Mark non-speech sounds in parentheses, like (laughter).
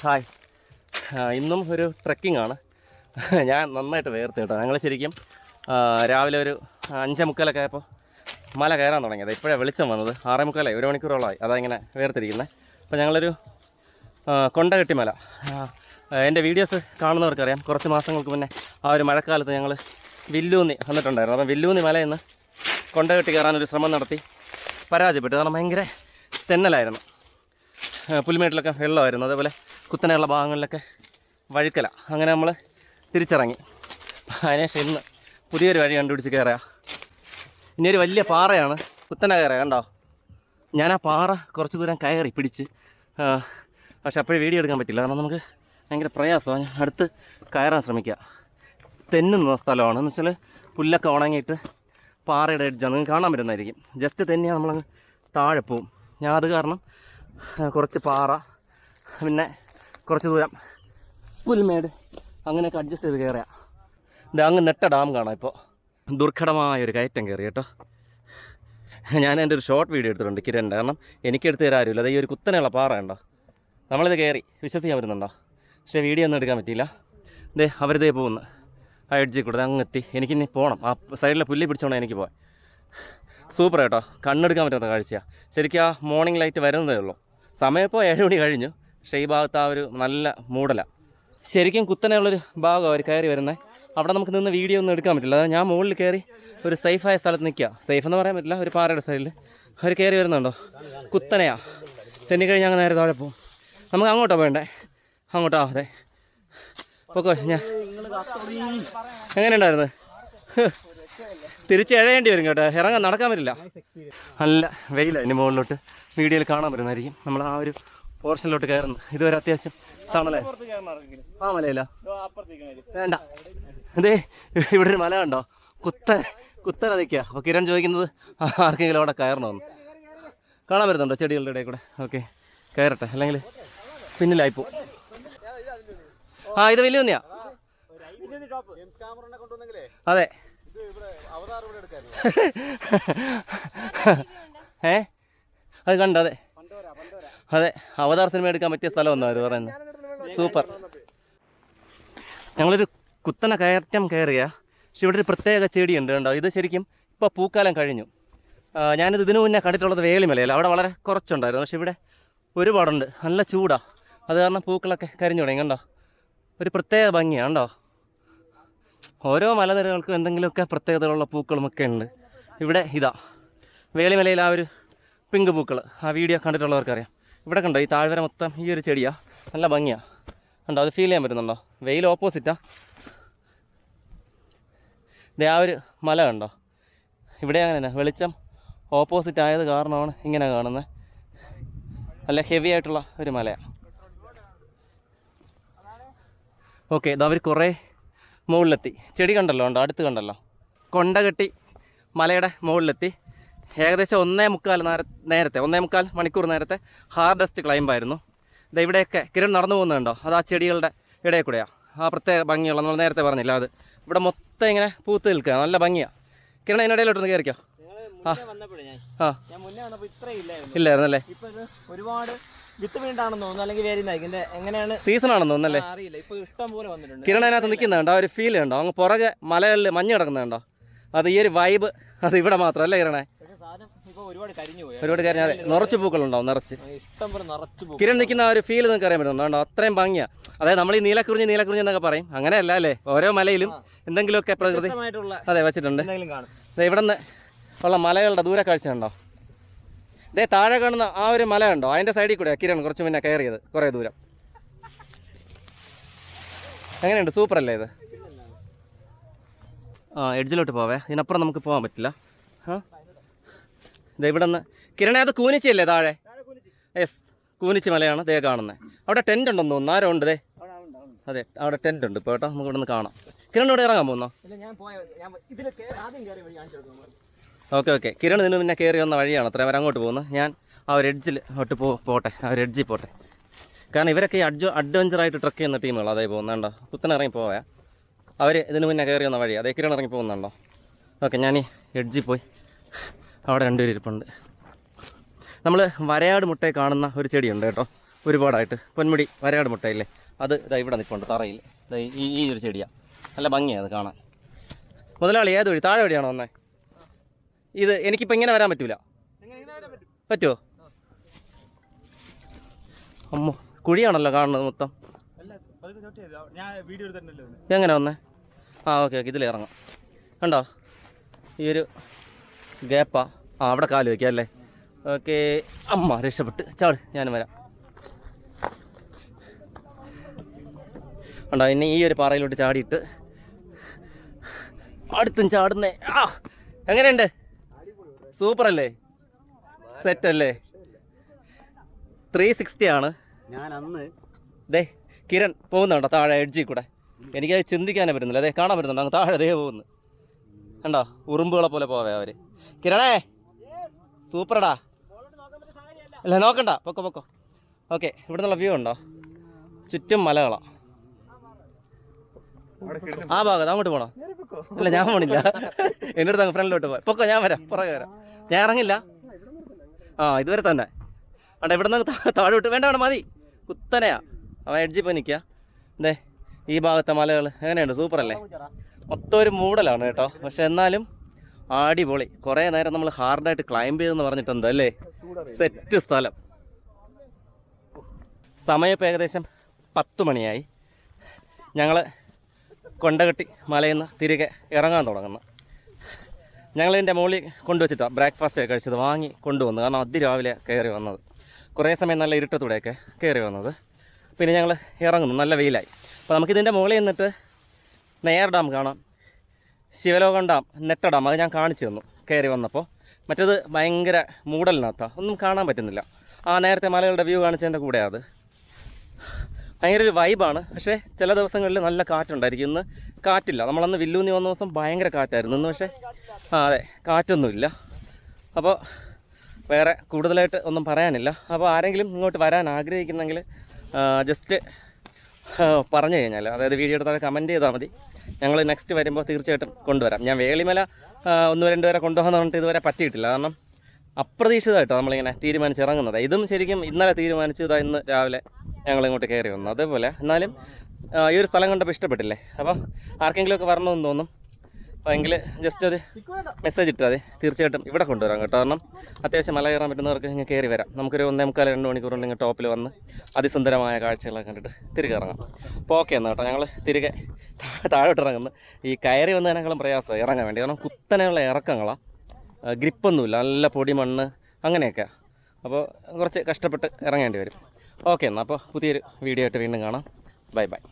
Hi. ഇന്നും ഒരു trekking ആണ്. ഞാൻ നന്നായിട്ട് വേർത്ത് കേട്ടോ. ഞങ്ങൾ ശരിക്കും രാവിലെ ഒരു അഞ്ചേ മുക്കാലൊക്കെ ആയപ്പോൾ മല കയറാൻ തുടങ്ങിയത്. ഇപ്പോഴാണ് വെളിച്ചം വന്നത്. ആറേ മുക്കാലായി ഒരു മണിക്കൂറോളമായി. അതാ ഇങ്ങനെ വേർത്തിരിക്കുന്നത് അപ്പോൾ ഞങ്ങളൊരു കൊണ്ടകെട്ടി മല. എന്റെ വീഡിയോസ് കാണുന്നവർക്കറിയാം. കുറച്ച് മാസങ്ങൾക്ക് മുന്നേ ആ ഒരു മഴക്കാലത്ത് ഞങ്ങൾ വില്ലൂന്നി വന്നിട്ടുണ്ടായിരുന്നു. അപ്പം വില്ലൂന്നി മല എന്ന് കൊണ്ടകെട്ടി കയറാനൊരു ശ്രമം നടത്തി പരാജയപ്പെട്ടു. കാരണം ഭയങ്കര തെന്നലായിരുന്നു. പുൽമേട്ടിലൊക്കെ വെള്ളമായിരുന്നു. അതേപോലെ കുത്തനെയുള്ള ഭാഗങ്ങളിലൊക്കെ വഴുക്കല. അങ്ങനെ നമ്മൾ തിരിച്ചിറങ്ങി. അതിനുശേഷം ഇന്ന് പുതിയൊരു വഴി കണ്ടുപിടിച്ച് കയറുക ഇനി ഒരു വലിയ പാറയാണ്. കുത്തനെ കയറുക കണ്ടോ? ഞാൻ ആ പാറ കുറച്ച് ദൂരം കയറി പിടിച്ച് പക്ഷെ അപ്പോഴും വീഡിയോ എടുക്കാൻ പറ്റില്ല. കാരണം നമുക്ക് ഭയങ്കര പ്രയാസമാണ്. അടുത്ത് കയറാൻ ശ്രമിക്കുക തെന്നുന്ന സ്ഥലമാണ്. എന്ന് വെച്ചാൽ പുല്ലൊക്കെ ഉണങ്ങിയിട്ട് പാറയുടെ എഡ്ജാണ് നിങ്ങൾക്ക് കാണാൻ പറ്റുന്നതായിരിക്കും. ജസ്റ്റ് തെന്നിയാൽ നമ്മളങ്ങ് താഴെ പോവും. ഞാൻ അത് കാരണം കുറച്ച് പാറ പിന്നെ കുറച്ച് ദൂരം. പുൽമേട്. അങ്ങനെയൊക്കെ അഡ്ജസ്റ്റ് ചെയ്ത് കയറിയാം ഇത് അങ്ങ് നെട്ട ഡാം കാണാം ഇപ്പോൾ ദുർഘടമായ ഒരു കയറ്റം കയറി കേട്ടോ. ഞാൻ എന്റെ ഒരു ഷോർട്ട് വീഡിയോ എടുത്തിട്ടുണ്ട് കിരണിന്റെ കാരണം എനിക്ക് എടുത്ത് തരാൻ ആരുമില്ല. അത് ഈ ഒരു കുത്തനെയുള്ള പാറ ഉണ്ടോ നമ്മളിത് കയറി വിശ്വസിക്കാൻ പറ്റുന്നുണ്ടോ? പക്ഷേ വീഡിയോ ഒന്നും എടുക്കാൻ പറ്റിയില്ല. ദേ അവരിതേ പോകുന്നു. ആ എഡ്ജിൽ കൂടെ അങ്ങ് എത്തി. എനിക്കിനി പോകണം ആ സൈഡിലെ പുല്ലി പിടിച്ചോണം എനിക്ക് പോകാൻ സൂപ്പർ കേട്ടോ. കണ്ണെടുക്കാൻ പറ്റാത്ത കാഴ്ചയാണ് ശരിക്കും ആ മോർണിംഗ് ലൈറ്റ് വരുന്നതേ ഉള്ളൂ. സമയം ഇപ്പോൾ ഏഴ് മണി കഴിഞ്ഞു. പക്ഷേ ഈ ഭാഗത്ത് ആ ഒരു നല്ല മൂടല. ശരിക്കും കുത്തനെയുള്ളൊരു ഭാഗം അവർ കയറി വരുന്നത് അവിടെ നമുക്ക് നിന്ന് വീഡിയോ ഒന്നും എടുക്കാൻ പറ്റില്ല. അതായത് ഞാൻ മുകളിൽ കയറി ഒരു സേഫായ സ്ഥലത്ത് നിൽക്കുക. സേഫ് എന്ന് പറയാൻ പറ്റില്ല ഒരു പാറയുടെ സൈഡിൽ അവർ കയറി വരുന്നുണ്ടോ? കുത്തനെയാ. തെന്നിക്കഴിഞ്ഞാൽ അങ്ങ് നേരെ താഴെ പോകും നമുക്ക് അങ്ങോട്ടാണ് വേണ്ടേ അങ്ങോട്ടാ അതെ. ഓക്കെ ഞാൻ. എങ്ങനെയുണ്ടായിരുന്നു? തിരിച്ച് എഴയേണ്ടി വരും കേട്ടോ. ഇറങ്ങാൻ നടക്കാൻ പറ്റില്ല. നല്ല വെയിലാണ് ഇനി മുകളിലോട്ട് വീഡിയോയിൽ കാണാൻ പറ്റുന്നതായിരിക്കും. നമ്മൾ ആ ഒരു പോർഷനിലോട്ട് കയറുന്നു. ഇതുവരെ അത്യാവശ്യം തണലേ. ആ മലയില്ല വേണ്ട. അതേ ഇവിടെ ഒരു മല കണ്ടോ? കുത്തൻ കുത്തൻ നിൽക്കുക അപ്പോൾ കിരൺ ചോദിക്കുന്നത് ആർക്കെങ്കിലും അവിടെ കയറണമെന്ന്. കാണാൻ വരുന്നുണ്ടോ ചെടികളുടെ ഇടയിൽ കൂടെ? ഓക്കെ. കയറട്ടെ. അല്ലെങ്കിൽ പിന്നിലായിപ്പോ ആ ഇത് വലിയ ഒന്നിയാ അതെ. (laughs) അത് കണ്ടോ? അതെ. അതെ അവതാർ സിനിമ എടുക്കാൻ പറ്റിയ സ്ഥലം ഒന്നും അവർ പറയുന്നത്. സൂപ്പർ. ഞങ്ങളൊരു കുത്തന കയറ്റം കയറിയ. പക്ഷെ ഇവിടെ ഒരു പ്രത്യേക ചെടിയുണ്ട് കണ്ടോ? ഇത് ശരിക്കും ഇപ്പോൾ പൂക്കാലം കഴിഞ്ഞു. ഞാനിത് ഇതിനു മുന്നേ കണ്ടിട്ടുള്ളത് വേലിമലയല്ല അവിടെ വളരെ കുറച്ചുണ്ടായിരുന്നു. പക്ഷെ ഇവിടെ ഒരുപാടുണ്ട്. നല്ല ചൂടാണ് അത് കാരണം പൂക്കളൊക്കെ കരിഞ്ഞു തുടങ്ങി കണ്ടോ? ഒരു പ്രത്യേക ഭംഗിയാണ് കണ്ടോ? ഓരോ മലനിരകൾക്കും എന്തെങ്കിലുമൊക്കെ പ്രത്യേകതകളുള്ള പൂക്കളുമൊക്കെ ഉണ്ട്. ഇവിടെ ഇതാ. വേളിമലയിൽ ആ ഒരു പിങ്ക് പൂക്കൾ ആ വീഡിയോ കണ്ടിട്ടുള്ളവർക്കറിയാം. ഇവിടെ കണ്ടോ ഈ താഴ്വര മൊത്തം ഈ ഒരു ചെടിയാ. നല്ല ഭംഗിയാ. കണ്ടോ അത് ഫീൽ ചെയ്യാൻ പറ്റുന്നുണ്ടോ? വെയിൽ ഓപ്പോസിറ്റാ ഇതേ ആ ഒരു മല കണ്ടോ? ഇവിടെ അങ്ങനെ തന്നെ വെളിച്ചം ഓപ്പോസിറ്റ് ആയത് കാരണമാണ് ഇങ്ങനെ കാണുന്നത് നല്ല ഹെവി ആയിട്ടുള്ള ഒരു മലയാണ് ഓക്കെ ഇത് അവർ കുറേ മുകളിലെത്തി. ചെടി കണ്ടല്ലോ ഉണ്ടോ അടുത്ത് കണ്ടല്ലോ. കൊണ്ട കൊണ്ടകെട്ടി മലയുടെ മുകളിലെത്തി. ഏകദേശം ഒന്നേ മുക്കാൽ നേര- നേരത്തെ ഒന്നേ മുക്കാൽ മണിക്കൂർ നേരത്തെ ഹാർഡസ്റ്റ് ക്ലൈമ്പായിരുന്നു ഇത് ഇവിടെയൊക്കെ കിരൺ നടന്നു പോകുന്നുണ്ടോ? അത് ആ ചെടികളുടെ ഇടയിൽ കൂടെയാണ് ആ പ്രത്യേക ഭംഗിയുള്ള നമ്മൾ നേരത്തെ പറഞ്ഞില്ല അത്? ഇവിടെ മൊത്തം ഇങ്ങനെ പൂത്ത് നിൽക്കുക നല്ല ഭംഗിയാണ് കിരൺ അതിനിടയിലോട്ടൊന്ന് കയറിക്കോ? ആ. ഇത്ര ഇല്ലായിരുന്നു. അല്ലേ ഒരുപാട് വിത്ത് വീണ്ടാണെന്ന് തോന്നുന്നു അല്ലെങ്കിൽ എങ്ങനെയാണ്? സീസൺ ആണെന്ന് തോന്നുന്നല്ലേ അറിയില്ല. ഇഷ്ടം പോലെ വന്നിട്ടുണ്ട്. അതിനകത്ത് നിൽക്കുന്നുണ്ടോ? ഒരു ഫീൽ ഉണ്ടോ? അങ്ങ് പുറകെ മലകളിൽ മഞ്ഞ് കിടക്കുന്നുണ്ടോ? അത് ഈ ഒരു വൈബ് അത് ഇവിടെ മാത്രമല്ല കിരണേ? ഒരുപാട് കരിഞ്ഞു അതെ നിറച്ച് പൂക്കളുണ്ടാവും നിറച്ച്. കിരൺ നിൽക്കുന്ന ആ ഒരു ഫീൽ നിങ്ങൾക്ക് അറിയാൻ പറ്റുന്നുണ്ടോ? അത്രയും ഭംഗിയാ. അതായത് നമ്മൾ ഈ നീലക്കുറിഞ്ഞ് നീലക്കുറിഞ്ഞ് എന്നൊക്കെ പറയും. അങ്ങനെയല്ല അല്ലേ? ഓരോ മലയിലും എന്തെങ്കിലുമൊക്കെ പ്രകൃതി അതെ വെച്ചിട്ടുണ്ട്. ഇവിടെ നിന്ന് ഉള്ള മലകളുടെ ദൂര കാഴ്ച ഉണ്ടോ ദേ താഴെ കാണുന്ന ആ ഒരു മല ഉണ്ടോ അതിന്റെ സൈഡിൽ കൂടെ കിരൺ കുറച്ച് മുന്നേ കയറിയത് കുറേ ദൂരം. എങ്ങനെയുണ്ട്? സൂപ്പർ അല്ലേ ഇത്? ആ എഡ്ജിലോട്ട് പോവേ. ഇതിനപ്പുറം നമുക്ക് പോകാൻ പറ്റില്ല. ആ. ദേ ഇവിടെ നിന്ന് കിരണേ അത് കൂനിച്ചയല്ലേ താഴെ? യെസ് കൂനിച്ച്. മലയാണ് ദേ കാണുന്നത് അവിടെ ടെന്റ് ഉണ്ടെന്ന് തോന്നുന്നു. ആരോ ഉണ്ട് ദേ? അതെ അവിടെ ടെന്റ് ഉണ്ട് ഇപ്പോൾ കേട്ടോ. നമുക്ക് ഇവിടെ നിന്ന് കാണാം. കിരൺ ഇവിടെ ഇറങ്ങാൻ പോകുന്നോ? ഓക്കെ ഓക്കെ കിരൺ ഇതിന് പിന്നെ കയറി വന്ന വഴിയാണ് അത്ര. വരെ അങ്ങോട്ട് പോകുന്നത് ഞാൻ ആ ഒരു എഡ്ജിൽ ഒട്ട് പോ പോട്ടെ. ആ ഒരു എഡ്ജിൽ പോട്ടെ. കാരണം ഇവരൊക്കെ ഈ അഡ്ജോ അഡ്വഞ്ചറായിട്ട് ട്രക്ക് ചെയ്യുന്ന ടീമുകൾ അതേ പോകുന്നുണ്ടോ കുത്തനെ ഇറങ്ങി പോവാ. അവർ ഇതിന് മുന്നേ കയറി വന്ന വഴി അതേ കിരൺ ഇറങ്ങി പോകുന്നുണ്ടോ? ഓക്കെ ഞാൻ ഈ എഡ്ജിൽ പോയി. അവിടെ രണ്ടുപേരും ഇരിപ്പുണ്ട്. നമ്മൾ വരയാട് മുട്ടയെ കാണുന്ന ഒരു ചെടിയുണ്ട് കേട്ടോ. ഒരുപാടായിട്ട്. പൊന്മുടി വരയാട് മുട്ടയില്ലേ? അത് ഇതാ ഇവിടെ നിൽപ്പുണ്ട് തറയിൽ. ഈ ഈ ഒരു ചെടിയാണ് നല്ല ഭംഗിയാണ് കാണാൻ. മുതലാളി ഏത് വഴി? താഴെ വഴിയാണോ വന്നേ? ഇത് എനിക്കിപ്പോൾ ഇങ്ങനെ വരാൻ പറ്റൂല. പറ്റുമോ അമ്മോ കുഴിയാണല്ലോ കാണുന്നത് മൊത്തം. എങ്ങനെ വന്നേ? ആ ഓക്കെ ഓക്കെ ഇതിൽ ഇറങ്ങാം. കണ്ടോ? ഈ ഒരു ഗ്യാപ്പാ. ആ അവിടെ കാൽ വയ്ക്കാം അല്ലേ? ഓക്കെ. അമ്മ രക്ഷപ്പെട്ട്. ചാട് ഞാനും വരാം. ഉണ്ടോ ഇനി ഈ ഒരു പാറയിലോട്ട് ചാടിയിട്ട് അടുത്തും ചാടുന്നേ. ആ എങ്ങനെയുണ്ട്? സൂപ്പർ അല്ലേ സെറ്റ് അല്ലേ ത്രീ സിക്സ്റ്റി ആണ്. ഞാൻ അന്ന് ദേ കിരൺ പോകുന്നുണ്ടോ താഴെ എഡ്ജിൽ കൂടെ? എനിക്കത് ചിന്തിക്കാനേ പറ്റുന്നില്ല. അതെ കാണാൻ പറ്റുന്നുണ്ടോ? അങ്ങ് താഴെ ദേ പോകുന്നു. കണ്ടോ ഉറുമ്പുകളെ പോലെ പോവേ അവർ. കിരണേ സൂപ്പറടാ. അല്ല നോക്കണ്ട പൊക്കോ പൊക്കോ. ഓക്കെ ഇവിടെ നിന്നുള്ള വ്യൂ ഉണ്ടോ ചുറ്റും മലകളാ. ആ ഭാഗത്ത് അങ്ങോട്ട് പോണോ? അല്ല ഞാൻ പോണില്ല. എന്റെ അടുത്ത് അങ്ങ് ഫ്രണ്ടിലോട്ട് പോയി പൊക്കോ ഞാൻ വരാം പുറകെ വരാം. ഞാൻ ഇറങ്ങില്ല. ആ ഇതുവരെ തന്നെ. അവിടെ ഇവിടെ നിന്ന് താഴെ വിട്ട് വേണ്ട വേണ്ട മതി. കുത്തനെയാ. അവൻ എഡ്ജിൽ പോയി നിൽക്കുക ദേ ഈ ഭാഗത്തെ മലകൾ എങ്ങനെയുണ്ട്? സൂപ്പറല്ലേ? മൊത്തം ഒരു മൂടലാണ് കേട്ടോ. പക്ഷെ എന്നാലും അടിപൊളി. കുറേ നേരം നമ്മൾ ഹാർഡായിട്ട് ക്ലൈംബ് ചെയ്തെന്ന് പറഞ്ഞിട്ടുണ്ട് അല്ലേ? സെറ്റ് സ്ഥലം. സമയപ്പോൾ ഏകദേശം പത്ത് മണിയായി. ഞങ്ങൾ കൊണ്ടകെട്ടി മലയിൽ നിന്ന് തിരികെ ഇറങ്ങാൻ തുടങ്ങുന്നു. ഞങ്ങളിതിന്റെ മുകളിൽ കൊണ്ടുവച്ചിട്ടാണ് ബ്രേക്ക്ഫാസ്റ്റ് ഒക്കെ കഴിച്ചത് വാങ്ങി കൊണ്ടുവന്നു. കാരണം അതിരാവിലെ കയറി വന്നത്. കുറേ സമയം നല്ല ഇരുട്ടത്തൂടെയൊക്കെ കയറി വന്നത്. പിന്നെ ഞങ്ങൾ ഇറങ്ങുന്നു. നല്ല വെയിലായി. അപ്പോൾ നമുക്കിതിന്റെ മുകളിൽ നിന്നിട്ട് നെയർ ഡാം കാണാം. ശിവലോകം ഡാം നെട്ട ഡാം അത് ഞാൻ കാണിച്ചു തന്നു കയറി വന്നപ്പോൾ മറ്റത് ഭയങ്കര മൂടലിനകത്താണ് ഒന്നും കാണാൻ പറ്റുന്നില്ല. ആ നേരത്തെ മലകളുടെ വ്യൂ കാണിച്ചതിന്റെ കൂടെ അത്. ഭയങ്കര ഒരു വൈബാണ് പക്ഷേ ചില ദിവസങ്ങളിൽ നല്ല കാറ്റുണ്ടായിരിക്കും. ഇന്ന് കാറ്റില്ല. നമ്മളന്ന് വില്ലൂന്നി വന്ന ദിവസം ഭയങ്കര കാറ്റായിരുന്നു. ഇന്ന് പക്ഷേ ആ അതെ കാറ്റൊന്നുമില്ല. അപ്പോൾ വേറെ കൂടുതലായിട്ട് ഒന്നും പറയാനില്ല. അപ്പോൾ ആരെങ്കിലും ഇങ്ങോട്ട് വരാൻ ആഗ്രഹിക്കുന്നെങ്കിൽ ജസ്റ്റ് പറഞ്ഞു കഴിഞ്ഞാൽ അതായത് വീഡിയോ എടുത്താൽ കമന്റ് ചെയ്താൽ മതി. ഞങ്ങൾ നെക്സ്റ്റ് വരുമ്പോൾ തീർച്ചയായിട്ടും കൊണ്ടുവരാം. ഞാൻ വേളിമല ഒന്ന് രണ്ട് വരെ കൊണ്ടുപോകാന്ന് പറഞ്ഞിട്ട് ഇതുവരെ പറ്റിയിട്ടില്ല. കാരണം അപ്രതീക്ഷിതമായിട്ടോ നമ്മളിങ്ങനെ തീരുമാനിച്ച് ഇറങ്ങുന്നത്. ഇതും ശരിക്കും ഇന്നലെ തീരുമാനിച്ചു ഇതാ ഇന്ന് രാവിലെ ഞങ്ങൾ ഇങ്ങോട്ട് കയറി വന്നു. അതേപോലെ എന്നാലും ഈ ഒരു സ്ഥലം കണ്ടപ്പോൾ ഇഷ്ടപ്പെട്ടില്ലേ? അപ്പോൾ ആർക്കെങ്കിലുമൊക്കെ വരണമെന്ന് തോന്നും. അപ്പോൾ എങ്കിൽ ജസ്റ്റ് ഒരു മെസ്സേജ് ഇട്ടാൽ മതി. തീർച്ചയായിട്ടും ഇവിടെ കൊണ്ടുവരാം കേട്ടോ. കാരണം അത്യാവശ്യം മല കയറാൻ പറ്റുന്നവർക്ക് ഇങ്ങനെ കയറി വരാം. നമുക്കൊരു ഒന്നേ മുക്കാൽ രണ്ട് മണിക്കൂർ കൊണ്ട് ഇങ്ങനെ ടോപ്പിൽ വന്ന് അതിസുന്ദരമായ കാഴ്ചകളൊക്കെ കണ്ടിട്ട് തിരികെ ഇറങ്ങാം. അപ്പോൾ ഓക്കെ എന്നാൽ കേട്ടോ. ഞങ്ങൾ തിരികെ താഴോട്ട് ഇറങ്ങുന്നു. ഈ കയറി വന്നതിനേക്കാളും പ്രയാസമാണ് ഇറങ്ങാൻ വേണ്ടി. കാരണം കുത്തനെയുള്ള ഇറക്കങ്ങളാണ് ഗ്രിപ്പൊന്നുമില്ല. നല്ല പൊടി മണ്ണ് അങ്ങനെയൊക്കെ. അപ്പോൾ കുറച്ച് കഷ്ടപ്പെട്ട് ഇറങ്ങേണ്ടി വരും. ഓക്കെ എന്നാൽ അപ്പോൾ പുതിയൊരു വീഡിയോ ആയിട്ട് വീണ്ടും കാണാം. Bye bye